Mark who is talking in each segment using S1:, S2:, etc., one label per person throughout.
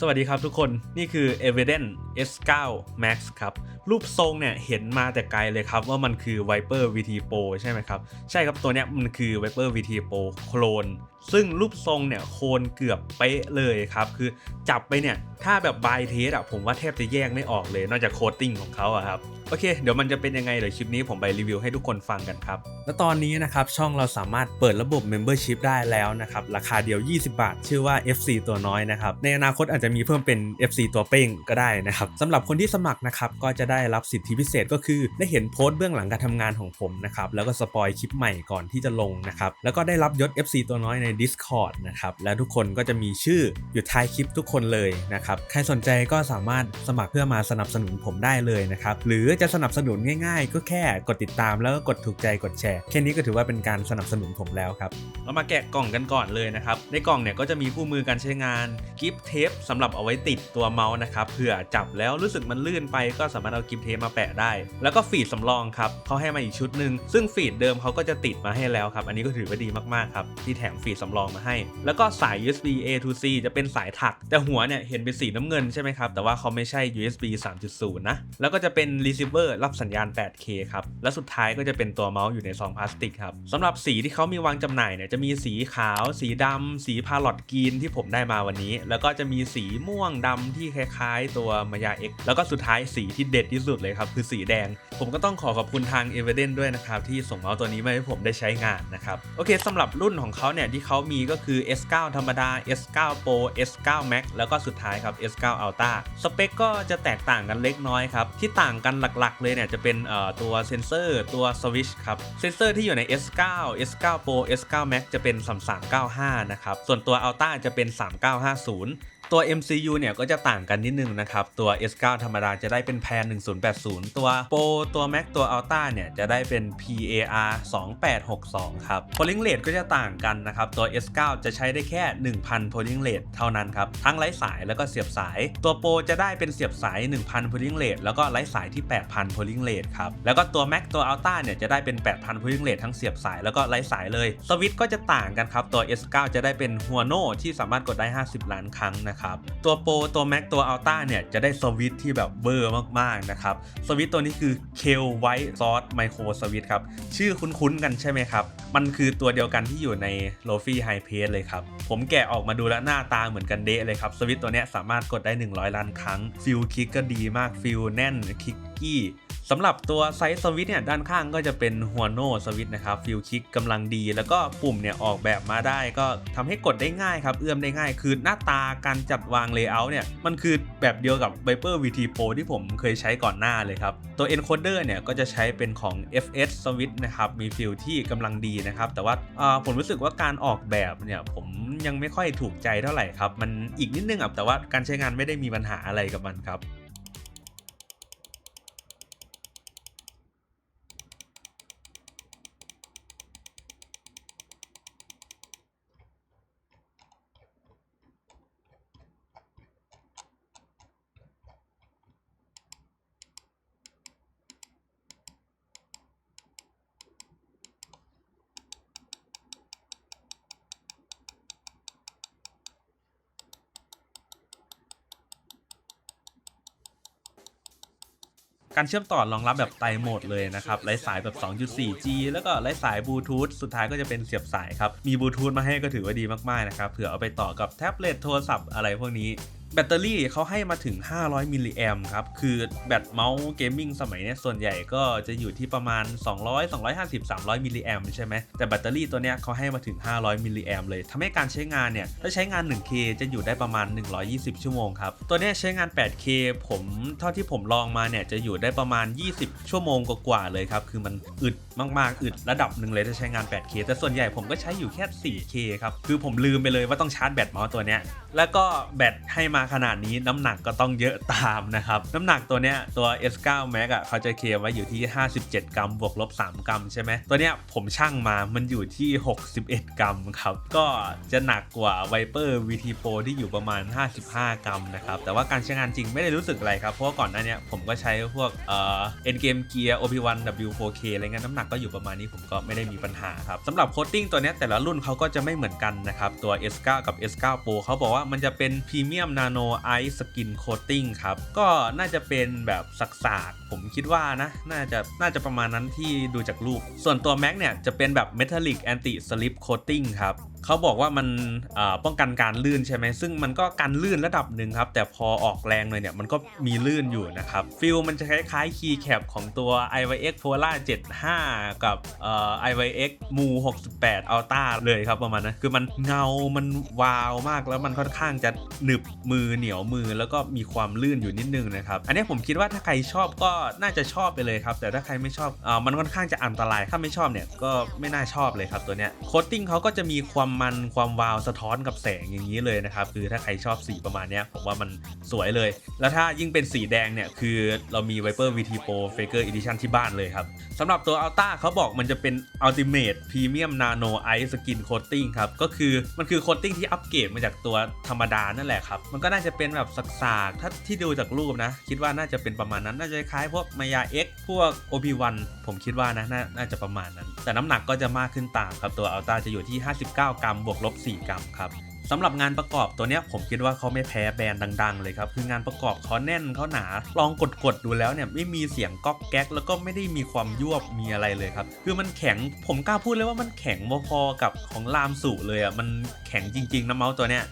S1: สวัสดีครับทุกคนนี่คือ Evidence S9 Max ครับ รูปทรงเนี่ยเห็นมาแต่ไกลเลยครับ ว่ามันคือ Viper VT Pro ใช่ไหมครับ ใช่ครับตัวเนี้ยมันคือ Viper VT Pro โคลนซึ่งรูปทรงเนี่ยโคลนเกือบเป๊ะเลยครับ คือจับไปเนี่ย ถ้าแบบบายเทสอะผมว่าแทบจะแยกไม่ออกเลย นอกจากโคตติ้งของเขาอะครับ โอเค เดี๋ยวมันจะเป็นยังไง เดี๋ยวคลิปนี้ผมไปรีวิวให้ทุกคนฟังกันครับ และตอนนี้นะครับ ช่องเราสามารถเปิดระบบ Membership ได้แล้วนะครับ ราคาเดียว 20 บาท ชื่อว่า FC ตัวน้อยนะครับ ในอนาคตอาจจะมีเพิ่มเป็น FC ตัวเป้งก็ได้นะครับสำหรับคนที่สมัครนะครับ ก็จะได้รับสิทธิพิเศษก็คือได้เห็นโพสต์เบื้องหลังการทำงานของผมนะครับ แล้วก็สปอยคลิปใหม่ก่อนที่จะลงนะครับ แล้วก็ได้รับยศ FC ตัวน้อยใน Discord นะครับ และทุกคนก็จะมีชื่ออยู่ท้ายคลิปทุกคนเลยนะครับ ใครสนใจก็สามารถสมัครเพื่อมาสนับสนุนผมได้เลยนะครับ หรือจะสนับสนุนง่ายๆ ก็แค่กดติดตามแล้วก็กดถูกใจกดแชร์แค่นี้ก็ถือว่าเป็นการสนับสนุนผมแล้วครับเรามาแกะกล่องกันก่อนเลยนะครับ ในกล่องเนี่ยก็จะมีคู่มือการใช้งานกิฟเทปสำหรับเอาไว้ติดตัวเมาส์นะครับเผื่อจับแล้วรู้สึกมันลื่นไปก็สามารถเอากิฟเทปมาแปะได้ แล้วก็ฟีดสำรองครับเขาให้มาอีกชุดหนึ่งซึ่งฟีดเดิมเขาก็จะติดมาให้แล้วครับ อันนี้ก็ถือว่าดีมากๆครับที่แถมฟีดสำรองมาให้ แล้วก็สาย USB A to C จะเป็นสายถัก แต่หัวเนี่ยเห็นเป็นสีน้ำเงินใช่ไหมครับแต่ว่าเขาไม่ใช่ USB 3.0 นะแล้วก็จะเป็น receiver รับสัญญาณ 8K ครับ และสุดท้ายก็จะเป็นตัวเมาส์อยู่ในซองพลาสติกครับสำหรับสีที่เขามีวางจำหน่ายเนี่ยจะมีสีขาว สีดำสีพาลอตกรีนที่ผมได้มาวันนี้ แล้วก็จะมีสีม่วงดำที่คล้ายๆ ตัวมายา X แล้วก็สุดท้ายสีที่เด็ดที่สุดเลยครับคือสีแดง ผมก็ต้องขอขอบคุณทาง e v i d e n ด้วยนะครับที่ส่งเมาส์ตัวนี้มาให้ผมได้ใช้งานนะครับโอเคสำหรับรุ่นของเขาเนี่ยที่เขามีก็คือ S9 ธรรมดา S9 Pro S9 Max แล้วก็สุดท้ายครับ S9 Ultra สเปคก็จะแตกต่างกันเล็กน้อยครับที่ต่างกันหลักๆ เลยเนี่ยจะเป็นตัวเซนเซอร์ตัวสวิชครับเซนเซอร์ที่อยู่ใน S9 S9 Pro S9 Max จะเป็น 3395 นะครับ ส่วนตัว Ultra จะเป็น 3950 ตัว MCU เนี่ยก็จะต่างกันนิดนึงนะครับ ตัว S9 ธรรมดาจะได้เป็นแพน1080 ตัว Pro ตัว Max ตัว Ultra เนี่ยจะได้เป็น PAR 2862 ครับ Polling rate ก็จะต่างกันนะครับ ตัว S9 จะใช้ได้แค่ 1000 polling rate เท่านั้นครับ ทั้งไร้สายแล้วก็เสียบสาย ตัว Pro จะได้เป็นเสียบสาย 1000 polling rate แล้วก็ไร้สายที่ 8,000 polling rate ครับ แล้วก็ตัว Max ตัว Ultra เนี่ยจะได้เป็น 8,000 polling rate ทั้งเสียบสายแล้วก็ไร้สายเลย สวิตช์ก็จะต่างกันครับ ตัว S9 จะได้เป็นหัวโน่ที่สามารถกดได้ 50 ล้านครั้งนะครับตัวโปรตัว Mac ตัว Ultra เนี่ยจะได้สวิตที่แบบเบอร์มากๆนะครับ สวิตตัวนี้คือ k e l White Source Micro Switch ครับ ชื่อคุ้นๆกันใช่ไหมครับ มันคือตัวเดียวกันที่อยู่ใน l o f i High Pace เลยครับ ผมแกะออกมาดูแล้วหน้าตาเหมือนกันเดะเลยครับ สวิตตัวนี้สามารถกดได้ 100 ล้านครั้งฟิลคลิกก็ดีมากฟิลแน่นคลิก กี้สำหรับตัวไซส์สวิตเนี่ยด้านข้างก็จะเป็นหัวโนสวิตนะครับฟิลคิกกำลังดี แล้วก็ปุ่มเนี่ยออกแบบมาได้ ก็ทำให้กดได้ง่ายครับ เอื้อมได้ง่าย คือหน้าตาการจัดวางเลเยอร์เนี่ย มันคือแบบเดียวกับ Viper VT Pro ที่ผมเคยใช้ก่อนหน้าเลยครับ ตัว encoder เนี่ยก็จะใช้เป็นของ FS Switch นะครับมีฟิลที่กำลังดีนะครับ แต่ว่าผมรู้สึกว่าการออกแบบเนี่ยผมยังไม่ค่อยถูกใจเท่าไหร่ครับมันอีกนิดนึงอะแต่ว่าการใช้งานไม่ได้มีปัญหาอะไรกับมันครับ การเชื่อมต่อรองรับแบบไตรโหมดเลยนะครับไร้สายแบบ 2.4G แล้วก็ไร้สายบลูทูธสุดท้ายก็จะเป็นเสียบสายครับ มีบลูทูธมาให้ก็ถือว่าดีมากๆนะครับเผื่อเอาไปต่อกับแท็บเล็ตโทรศัพท์อะไรพวกนี้ แบตเตอรี่เขาให้มาถึง 500 มิลลิแอมครับ คือแบตเมาส์เกมมิ่งสมัยนี้ส่วนใหญ่ก็จะอยู่ที่ประมาณ 200 250 300 มิลลิแอมใช่ไหม แต่แบตเตอรี่ตัวเนี้ยเขาให้มาถึง 500 มิลลิแอมเลยทำให้การใช้งานเนี่ย ถ้าใช้งาน 1K จะอยู่ได้ประมาณ 120 ชั่วโมงครับ ตัวเนี้ยใช้งาน 8K ผมเท่าที่ผมลองมาเนี่ย จะอยู่ได้ประมาณ 20 ชั่วโมงกว่าๆเลยครับ คือมันอึดมากๆ อึดระดับหนึ่งเลยถ้าใช้งาน 8K แต่ส่วนใหญ่ผมก็ใช้อยู่แค่ 4K ครับ คือผมลืมไปเลยว่าต้องชาร์จแบตเมาส์ตัวเนี้ยแล้วก็แบตให้มาขนาดนี้น้ำหนักก็ต้องเยอะตามนะครับ น้ำหนักตัวเนี้ยตัว S9 Max อะเขาจะเคลมไว้อยู่ที่ 57 กรัมบวกลบ3กรัมใช่ไหมตัวเนี้ยผมชั่งมามันอยู่ที่ 61 กรัมครับ ก็จะหนักกว่า Viper VT Pro ที่อยู่ประมาณ 55 กรัมนะครับแต่ว่าการใช้งานจริงไม่ได้รู้สึกอะไรครับเพราะว่าก่อนหน้าเนี้ยผมก็ใช้พวกเอ่อ Endgame Gear OP1 W4K อะไรเงี้ยน้ำหนักก็อยู่ประมาณนี้ผมก็ไม่ได้มีปัญหาครับสำหรับโคตติ้งตัวเนี้ยแต่ละรุ่นเขาก็จะไม่เหมือนกันนะครับตัว S9 กับ S9 Pro เขาบอกว่ามันจะเป็นพรีเมียมนาโนไอซ์สกินโคตติ้งครับ ก็น่าจะเป็นแบบสักๆผมคิดว่านะ น่าจะน่าจะประมาณนั้นที่ดูจากรูป ส่วนตัวแม็กเนี่ยจะเป็นแบบเมทัลลิกแอนติสลิปโคตติ้งครับเขาบอกว่ามันป้องกันการลื่นใช่ไหมซึ่งมันก็กันลื่นระดับหนึ่งครับ แต่พอออกแรงเลยเนี่ยมันก็มีลื่นอยู่นะครับฟิลมันจะคล้ายๆคีย์แคปของตัว IYX Polar 75 กับเอ่อ IYX Mu 68 Ultra เลยครับประมาณนั้นคือมันเงามันวาวมากแล้วมันค่อนข้างจะหนึบมือเหนียวมือแล้วก็มีความลื่นอยู่นิดนึงนะครับอันนี้ผมคิดว่าถ้าใครชอบก็น่าจะชอบไปเลยครับ แต่ถ้าใครไม่ชอบอมันค่อนข้างจะอันตรายถ้าไม่ชอบเนี่ยก็ไม่น่าชอบเลยครับตัวเนี้ยโคตติ้งเขาก็จะมีความมันความวาวสะท้อนกับแสงอย่างนี้เลยนะครับ คือถ้าใครชอบสีประมาณนี้ผมว่ามันสวยเลย แล้วถ้ายิ่งเป็นสีแดงเนี่ย คือเรามี Viper VT Pro Faker Edition ที่บ้านเลยครับสำหรับตัว Alta เขาบอกมันจะเป็น Ultimate Premium Nano Ice Skin Coating ครับ ก็คือมันคือโคตติ้งที่อัปเกรดมาจากตัวธรรมดานั่นแหละครับ มันก็น่าจะเป็นแบบสากๆถ้าที่ดูจากรูปนะ คิดว่าน่าจะเป็นประมาณนั้นน่าจะคล้ายพวก Maya X พวก OP1 ผมคิดว่านะนาน่าจะประมาณนั้น แต่น้ำหนักก็จะมากขึ้นตามครับ ตัว Alta จะอยู่ที่ 59 กรัมบวกลบ 4 กรัมครับสำหรับงานประกอบตัวเนี้ยผมคิดว่าเขาไม่แพ้แบรนด์ดัง ๆ เลยครับ คืองานประกอบเขาแน่นเขาหนา ลองกดๆดูแล้วเนี่ยไม่มีเสียงก๊อกแก๊ก แล้วก็ไม่ได้มีความยวบมีอะไรเลยครับ คือมันแข็งผมกล้าพูดเลยว่ามันแข็งพอๆกับของลามสุเลยอะมันแข็งจริงๆนะเมาส์ตัวเนี้ย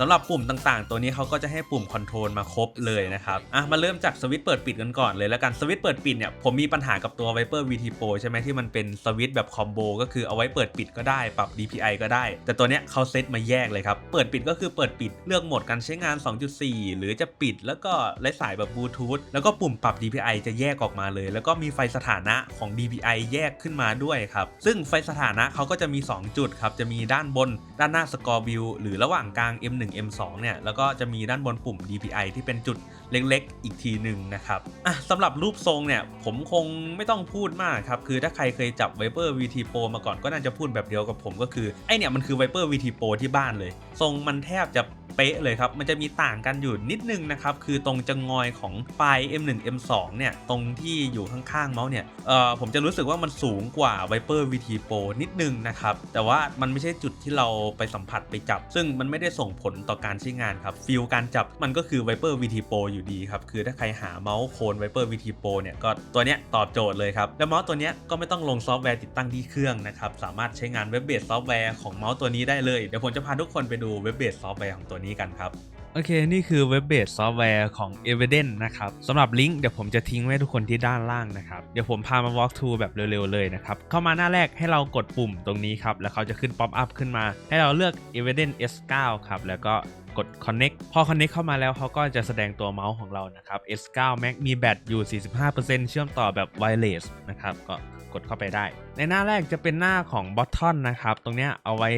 S1: สำหรับปุ่มต่างๆ ตัวนี้เขาก็จะให้ปุ่มคอนโทรลมาครบเลยนะครับอะมาเริ่มจากสวิตช์เปิดปิดกันก่อนเลยแล้วกันสวิตช์เปิดปิดเนี่ยผมมีปัญหากับตัว Viper VT Pro ใช่ไหมที่มันเป็นสวิตช์แบบคอมโบก็คือเอาไว้เปิดปิดก็ได้ปรับ DPI ก็ได้ แต่ตัวเนี้ยเขาเซตมาแยกเลยครับเปิดปิดก็คือเปิดปิดเลือกโหมดการใช้งาน 2.4 หรือจะปิดแล้วก็ไร้สายแบบบลูทูธแล้วก็ปุ่มปรับ DPI จะแยกออกมาเลย แล้วก็มีไฟสถานะของ DPI แยกขึ้นมาด้วยครับซึ่งไฟสถานะเขาก็จะมี 2 จุดครับจะมีด้านบน ด้านหน้า Score View หรือระหว่างกลาง M1 M2 เนี่ยแล้วก็จะมีด้านบนปุ่ม DPI ที่เป็นจุดเล็กๆ อีกทีหนึ่งนะครับอะสำหรับรูปทรงเนี่ยผมคงไม่ต้องพูดมากครับ คือถ้าใครเคยจับ Viper VT Pro มาก่อนก็น่าจะพูดแบบเดียวกับผมก็คือไอเนี่ยมันคือ Viper VT Pro ที่บ้านเลย ทรงมันแทบจะ เป๊ะเลยครับ มันจะมีต่างกันอยู่นิดนึงนะครับ คือตรงจะงอยของปลาย M1 M2 เนี่ย ตรงที่อยู่ข้างๆเมาส์เนี่ย เอ่อ ผมจะรู้สึกว่ามันสูงกว่า Viper VT Pro นิดนึงนะครับ แต่ว่ามันไม่ใช่จุดที่เราไปสัมผัสไปจับ ซึ่งมันไม่ได้ส่งผลต่อการใช้งานครับฟีลการจับมันก็คือ Viper VT Pro อยู่ดีครับ คือถ้าใครหาเมาส์โคน Viper VT Pro เนี่ยก็ตัวเนี้ยตอบโจทย์เลยครับ แล้วเมาส์ตัวเนี้ยก็ไม่ต้องลงซอฟต์แวร์ติดตั้งที่เครื่องนะครับ สามารถใช้งานเว็บเบสซอฟต์แวร์ของเมาส์ตัวนี้ได้เลย เดี๋ยวผมจะพาทุกคนไปดูเว็บเบสซอฟต์แวร์ของตัวนี้กันครับโอเค นี่คือเว็บเบสซอฟต์แวร์ของ Evident นะครับสำหรับลิงก์เดี๋ยวผมจะทิ้งไว้ทุกคนที่ด้านล่างนะครับ เดี๋ยวผมพามา walk through แบบเร็วๆเลยนะครับ เข้ามาหน้าแรกให้เรากดปุ่มตรงนี้ครับ แล้วเขาจะขึ้น pop up ขึ้นมา ให้เราเลือก Evident S9 ครับ แล้วก็กด connect พอ connect เข้ามาแล้วเขาก็จะแสดงตัวเมาส์ของเรานะครับ S9 Max มีแบตอยู่ 45%เชื่อมต่อแบบ wireless นะครับ ก็ กดเข้าไปได้ ในหน้าแรกจะเป็นหน้าของ button นะครับ ตรงเนี้ยเอาไว้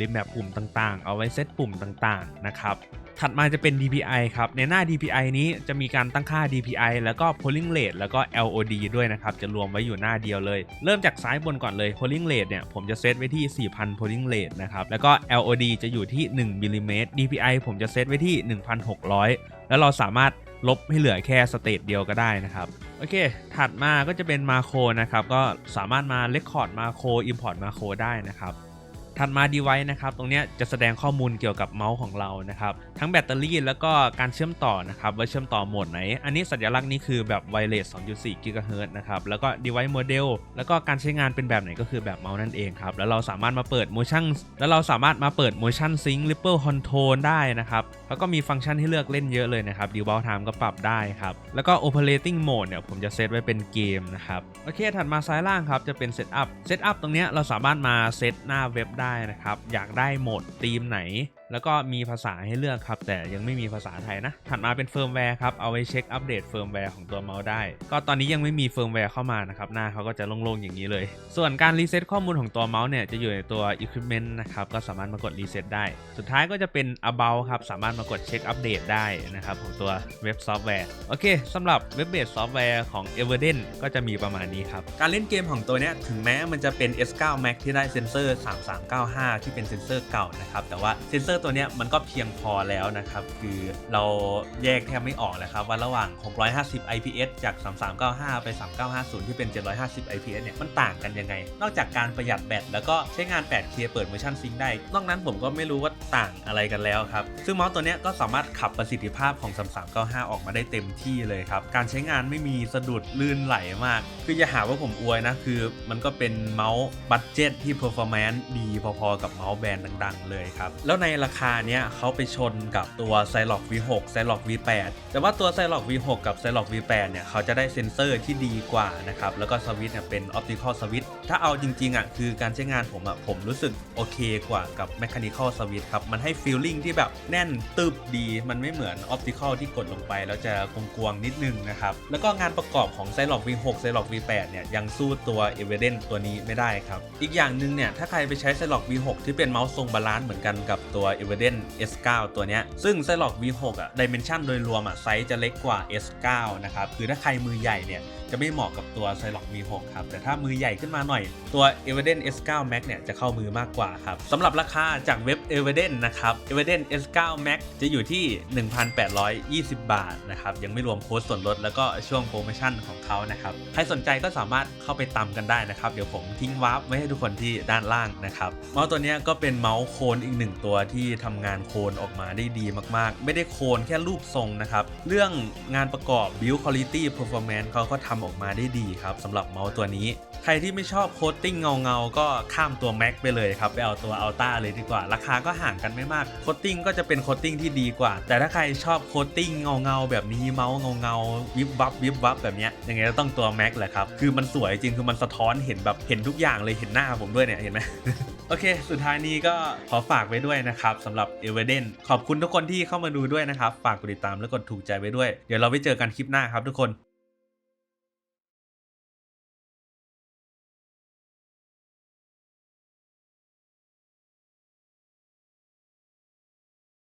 S1: ริมแบบปุ่มต่างๆ เอาไว้เซตปุ่มต่างๆนะครับถัดมาจะเป็น DPI ครับ ในหน้า DPI นี้จะมีการตั้งค่า DPI แล้วก็ polling rate แล้วก็ LOD ด้วยนะครับ จะรวมไว้อยู่หน้าเดียวเลย เริ่มจากซ้ายบนก่อนเลย polling rate เนี่ย ผมจะเซตไว้ที่ 4,000 polling rate นะครับ แล้วก็ LOD จะอยู่ที่ 1มิลลิเมตร DPI ผมจะเซตไว้ที่ 1,600 แล้วเราสามารถ ลบให้เหลือแค่สเตตเดียวก็ได้นะครับ โอเค ถัดมาก็จะเป็นมาโครนะครับ ก็สามารถมา record มาโคร import มาโครได้นะครับถัดมา device นะครับ ตรงนี้จะแสดงข้อมูลเกี่ยวกับเมาส์ของเรานะครับ ทั้งแบตเตอรี่แล้วก็การเชื่อมต่อนะครับว่าเชื่อมต่อโหมดไหน อันนี้สัญลักษณ์นี้คือแบบ wireless 2.4 GHz นะครับ แล้วก็ device model แล้วก็การใช้งานเป็นแบบไหนก็คือแบบเมาส์นั่นเองครับ แล้วเราสามารถมาเปิด motion แล้วเราสามารถมาเปิด motion sync ripple control ได้นะครับ แล้วก็มีฟังก์ชันให้เลือกเล่นเยอะเลยนะครับ default time ก็ปรับได้ครับ แล้วก็ operating mode เนี่ยผมจะเซตไว้เป็นเกมนะครับ โอเค ถัดมาซ้ายล่างครับจะเป็น setup setup ตรงนี้เราสามารถมาเซตหน้าเว็บได้นะครับ อยากได้โหมดธีมไหน แล้วก็มีภาษาให้เลือกครับ แต่ยังไม่มีภาษาไทยนะ ถัดมาเป็นเฟิร์มแวร์ครับ เอาไว้เช็คอัปเดตเฟิร์มแวร์ของตัวเมาส์ได้ ก็ตอนนี้ยังไม่มีเฟิร์มแวร์เข้ามานะครับ หน้าเขาก็จะโล่งๆอย่างนี้เลย ส่วนการรีเซ็ตข้อมูลของตัวเมาส์เนี่ย จะอยู่ในตัว equipment นะครับ ก็สามารถมากดรีเซ็ตได้ สุดท้ายก็จะเป็น about ครับ สามารถมากดเช็คอัปเดตได้นะครับของตัวเว็บซอฟต์แวร์ โอเคสำหรับเว็บเบสซอฟต์แวร์ของ Everden ก็จะมีประมาณนี้ครับ การเล่นเกมของตัวเนี้ยถึงแม้มันจะเป็น S9 Max ที่ได้เซนเซอร์ 3395 ที่เป็นเซนเซอร์เก่านะครับ แต่ว่าเซนเซอร์ตัวเนี้ยมันก็เพียงพอแล้วนะครับ คือเราแยกแทบไม่ออกเลยครับ ว่าระหว่าง 650 IPS จาก 3395 ไป 3950 ที่เป็น 750 IPS เนี่ยมันต่างกันยังไง นอกจากการประหยัดแบตแล้วก็ใช้งาน 8K เปิด motion sync ได้ นอกนั้นผมก็ไม่รู้ว่าต่างอะไรกันแล้วครับ ซึ่งเมาส์ตัวเนี้ยก็สามารถขับประสิทธิภาพของ 3395 ออกมาได้เต็มที่เลยครับ การใช้งานไม่มีสะดุดลื่นไหลมาก คืออย่าหาว่าผมอวยนะ คือมันก็เป็นเมาส์บัตเจ็ตที่ performance ดีพอๆกับเมาส์แบรนด์ดังๆ เลยครับ แล้วในราคาเนี้ยเขาไปชนกับตัว c y l o c V6 c y l o c V8 แต่ว่าตัว c y l o c V6 กับ c y l o c V8 เนี่ยเขาจะได้เซ็นเซอร์ที่ดีกว่านะครับแล้วก็สวิตช์เนี่ยเป็น optical switch ถ้าเอาจริงๆอะคือการใช้งานผมอะผมรู้สึกโอเคกว่ากับ mechanical switch ครับมันให้ feeling ที่แบบแน่นตึบดี มันไม่เหมือน optical ที่กดลงไป แล้วจะกวงๆนิดนึงนะครับแล้วก็งานประกอบของ c y l o c V6 c y l o c V8 เนี่ยยังสู้ตัว Evident ตัวนี้ไม่ได้ครับอีกอย่างหนึ่งเนี่ยถ้าใครไปใช้ c y l o c V6 ที่เป็นเมาส์ทรงบาลานซ์เหมือนกันกับตัว e v i d e n S9 ตัวเนี้ย ซึ่งไซล็อก V6 อะ dimension โดยรวมอะไซส์จะเล็กกว่า S9 นะครับ คือถ้าใครมือใหญ่เนี่ย จะไม่เหมาะกับตัว c y l o c V6 ครับ แต่ถ้ามือใหญ่ขึ้นมาหน่อย ตัว Evident S9 Max เนี่ยจะเข้ามือมากกว่าครับสำหรับราคาจากเว็บ Evident นะครับ Evident S9 Max จะอยู่ที่ 1,820 บาทนะครับยังไม่รวมโค้ดส่วนลดแล้วก็ช่วงโปรโมชั่นของเขานะครับใครสนใจก็สามารถเข้าไปตามกันได้นะครับเดี๋ยวผมทิ้งวาร์ปไว้ให้ทุกคนที่ด้านล่างนะครับเมาส์ตัวนี้ก็เป็นเมาส์โคนอีกหนึ่งตัวที่ทำงานโคนออกมาได้ดีมากๆ ไม่ได้โคนแค่รูปทรงนะครับเรื่องงานประกอบ build quality performance เขาก็ทำออกมาได้ดีครับสำหรับเมาส์ตัวนี้ ใครที่ไม่ชอบโคตติ้งเงาๆ ก็ข้ามตัว Mac ไปเลยครับ ไปเอาตัว Ultra เลยดีกว่า ราคาก็ห่างกันไม่มากโคตติ้งก็จะเป็นโคตติ้งที่ดีกว่า แต่ถ้าใครชอบโคตติ้งเงาๆ แบบนี้เมาส์เงาๆวิบวับวิบวับแบบเนี้ยยังไงก็ต้องตัว Mac แหละครับคือมันสวยจริงคือมันสะท้อนเห็นแบบเห็นทุกอย่างเลยเห็นหน้าผมด้วยเนี่ยเห็นไหมโอเค สุดท้ายนี้ก็ขอฝากไว้ด้วยนะครับสำหรับ e v i d e n ขอบคุณทุกคนที่เข้ามาดูด้วยนะครับ ฝากกดติดตามและกดถูกใจไว้ด้วย เดี๋ยวเราไปเจอกันคลิปหน้าครับทุกคน